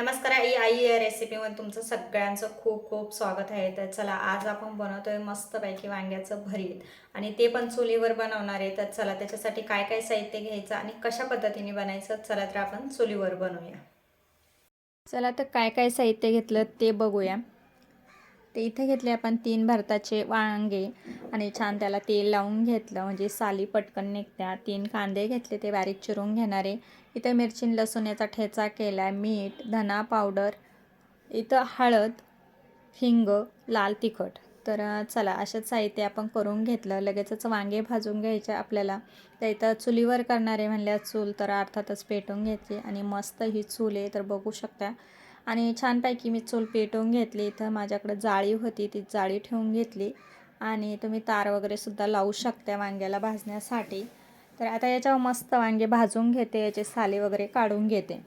नमस्कार आई आई या रेसिपीमध्ये तुमचं सगळ्यांचं खूप खूप स्वागत आहे. तर चला आज आपण बनवतोय मस्तपैकी वांग्याचं भरीत. आणि ते पण चुलीवर बनवणार आहे. तर चला त्याच्यासाठी काय काय साहित्य घ्यायचं आणि कशा पद्धतीने बनायचं चला तर आपण चुलीवर बनवूया. चला तर काय काय साहित्य घेतलं ते बघूया. ते इथे घेतले आपण तीन भारताचे वांगे. आणि छान त्याला तेल लावून घेतलं म्हणजे साली पटकन निघत्या. तीन कांदे घेतले ते बारीक चिरून घेणारे. इथं मिरची लसूण याचा ठेचा केला आहे मीठ धना पावडर इथं हळद हिंग लाल तिखट. तर चला अशाच साहित्य आपण करून घेतलं. लगेचच वांगे भाजून घ्यायचे आपल्याला. तर इथं चुलीवर करणारे म्हणल्या चूल तर अर्थातच पेटून घेतली. आणि मस्त ही चूल आहे तर बघू शकता. आणि छानपैकी मी चूल पेटवून घेतली. इथं माझ्याकडं जाळी होती ती जाळी ठेवून घेतली. आणि तुम्ही तार वगैरे सुद्धा लावू शकता वांग्याला भाजण्यासाठी. तर आता याच्यावर मस्त वांगे भाजून घेते याचे साले वगैरे काढून घेते.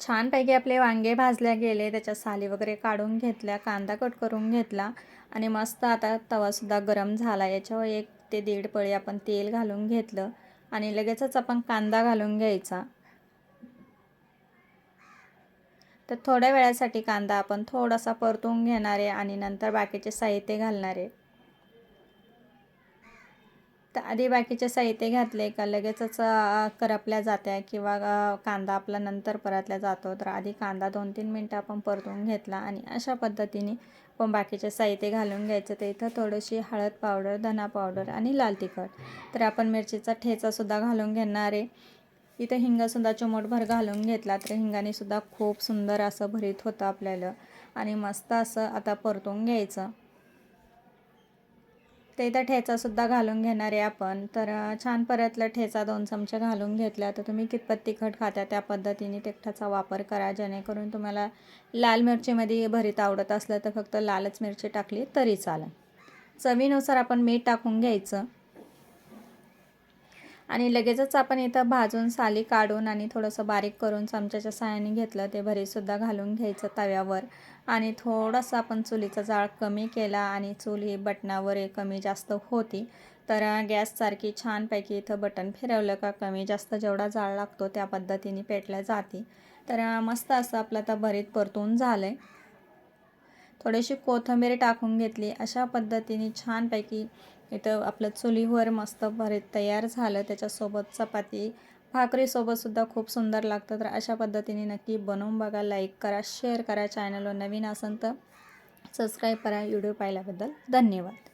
छानपैकी आपले वांगे भाजल्या गेले त्याच्या साली वगैरे काढून घेतल्या कांदा कट करून घेतला आणि मस्त आता तवासुद्धा गरम झाला. याच्यावर एक ते दीड पळी आपण तेल घालून घेतलं आणि लगेचच आपण कांदा घालून घ्यायचा. तर थोड्या वेळासाठी कांदा आपण थोडासा परतून घेणार आहे आणि नंतर बाकीचे साहित्य घालणार आहे. तर आधी बाकीचे साहित्य घातले का लगेचच करपल्या जात्या किंवा कांदा आपला नंतर परतल्या जातो. तर आधी कांदा दोन तीन मिनटं आपण परतून घेतला आणि अशा पद्धतीने पण बाकीचे साहित्य घालून घ्यायचं. तर इथं थोडीशी हळद पावडर धना पावडर आणि लाल तिखट. तर आपण मिरचीचा ठेचासुद्धा घालून घेणार आहे. इथं हिंगासुद्धा चिमोटभर घालून घेतला तर हिंगानेसुद्धा खूप सुंदर असं भरीत होतं आपल्याला. आणि मस्त असं आता परतून घ्यायचं. ते इथं ठेचासुद्धा घालून घेणार आहे आपण. तर छान परतलं ठेचा दोन चमचे घालून घेतला तर तुम्ही कितपत तिखट खाता त्या पद्धतीने तिखटाचा वापर करा. जेणेकरून तुम्हाला लाल मिरचीमध्ये भरीत आवडत असलं तर फक्त लालच मिरची टाकली तरी चालेल. चवीनुसार आपण मीठ टाकून घ्यायचं. आणि लगेचच आपण इथं भाजून साली काढून आणि थोडंसं बारीक करून चमच्याच्या साहाय्याने घेतलं ते भरीसुद्धा घालून घ्यायचं तव्यावर. आणि थोडंसं आपण चुलीचा जाळ कमी केला आणि चूल ही बटणावर कमी जास्त होती तर गॅससारखी छानपैकी इथं बटन फिरवलं का कमी जास्त जेवढा जाळ लागतो त्या पद्धतीने पेटल्या जाते. तर मस्त असं आपलं आता भरीत परतून झालं आहे थोडीशी कोथिंबीर टाकून घेतली अशा पद्धतीने छानपैकी इथं आपलं चुलीवर मस्त भरीत तयार झालं. त्याच्यासोबत चपाती भाकरीसोबतसुद्धा खूप सुंदर लागतं. तर अशा पद्धतीने नक्की बनवून बघा लाईक करा शेअर करा. चॅनलवर नवीन असेल तर सबस्क्राईब करा. व्हिडिओ पाहिल्याबद्दल धन्यवाद.